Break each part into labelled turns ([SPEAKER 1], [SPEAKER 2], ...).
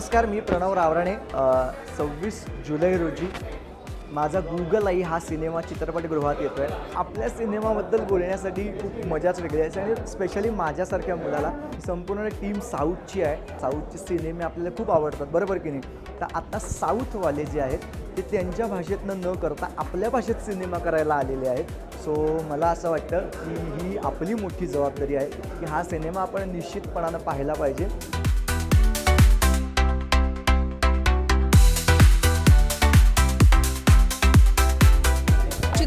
[SPEAKER 1] नमस्कार मी प्रणव रावराणे. सव्वीस जुलै रोजी माझा गुगल आई हा सिनेमा चित्रपटगृहात येतो आहे आपल्या सिनेमाबद्दल बोलण्यासाठी खूप मजाच वेगळी आहे. आणि स्पेशली माझ्यासारख्या मुलाला संपूर्ण टीम साऊथची आहे. साऊथचे सिनेमे आपल्याला खूप आवडतात. बरोबर की नाही? तर आता साऊथवाले जे आहेत ते त्यांच्या भाषेतनं न करता आपल्या भाषेत सिनेमा करायला आलेले आहेत. सो मला असं वाटतं की ही आपली मोठी जबाबदारी आहे की हा सिनेमा आपण निश्चितपणानं पाहायला पाहिजे.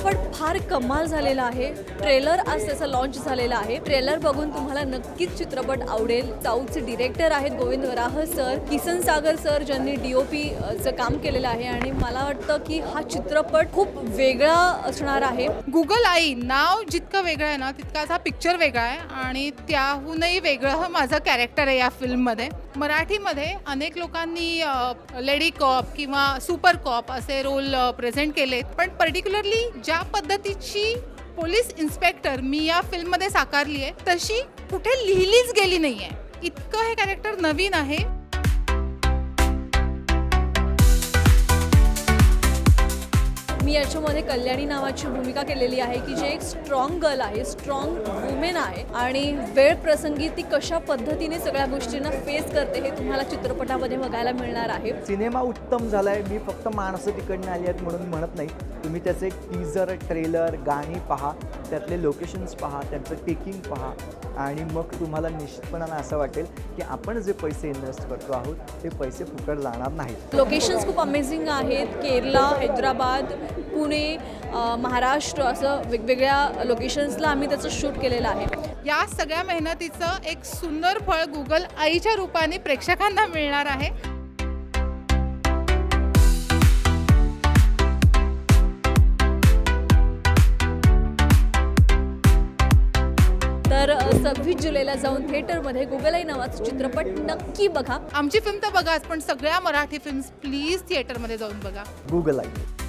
[SPEAKER 2] चित्रपट फार कमाल झालेला आहे. ट्रेलर आज त्याचा लॉन्च झालेला आहे. ट्रेलर बघून तुम्हाला नक्कीच चित्रपट आवडेल. साऊथचे डिरेक्टर आहेत गोविंद वराह सर किसन सागर सर ज्यांनी डी ओ काम केलेलं आहे. आणि मला वाटतं की हा चित्रपट खूप वेगळा असणार आहे.
[SPEAKER 3] गुगल आई नाव जितकं वेगळं आहे ना तितकाच हा पिक्चर वेगळा आहे. आणि त्याहूनही वेगळं हा माझं कॅरेक्टर आहे या फिल्ममध्ये मराठीमध्ये अनेक लोकांनी लेडी कॉप किंवा सुपर कॉप असे रोल प्रेझेंट केले पण पर्टिक्युलरली ज्या पद्धतीची पोलीस इन्स्पेक्टर मी या फिल्ममध्ये साकारली आहे तशी कुठे लिहिलीच गेली नाही आहे इतकं हे कॅरेक्टर नवीन आहे.
[SPEAKER 2] मी याच्यामध्ये कल्याणी नावाची भूमिका केलेली आहे की जे एक स्ट्रॉंग गर्ल आहे स्ट्रॉंग वुमेन आहे आणि वेळ प्रसंगी ती कशा पद्धतीने सगळ्या गोष्टींना फेस करते हे तुम्हाला चित्रपटामध्ये बघायला मिळणार आहे.
[SPEAKER 1] सिनेमा उत्तम झाला आहे मी फक्त माणसं तिकडनं आली आहेत म्हणून म्हणत नाही. तुम्ही त्याचे टीजर ट्रेलर गाणी पहा त्यातले लोकेशन्स पहा त्यांचं टेकिंग पहा आणि मग तुम्हाला निश्चितपणानं असं वाटेल की आपण जे पैसे इन्व्हेस्ट करतो आहोत ते पैसे फुकट जाणार नाहीत.
[SPEAKER 2] लोकेशन्स खूप अमेझिंग आहेत. केरला हैदराबाद पुणे महाराष्ट्र असं वेगवेगळ्या लोकेशन्सला आम्ही त्याचं शूट केलेलं आहे.
[SPEAKER 3] या सगळ्या मेहनतीचं एक सुंदर फळ गुगल आईच्या रूपाने प्रेक्षकांना मिळणार आहे.
[SPEAKER 2] तर सव्वीस जुलैला जाऊन थिएटरमध्ये गुगल आई नावाचा चित्रपट नक्की बघा.
[SPEAKER 3] आमची फिल्म तर बघाच पण सगळ्या मराठी फिल्म्स प्लीज थिएटरमध्ये जाऊन बघा.
[SPEAKER 1] गुगल आहे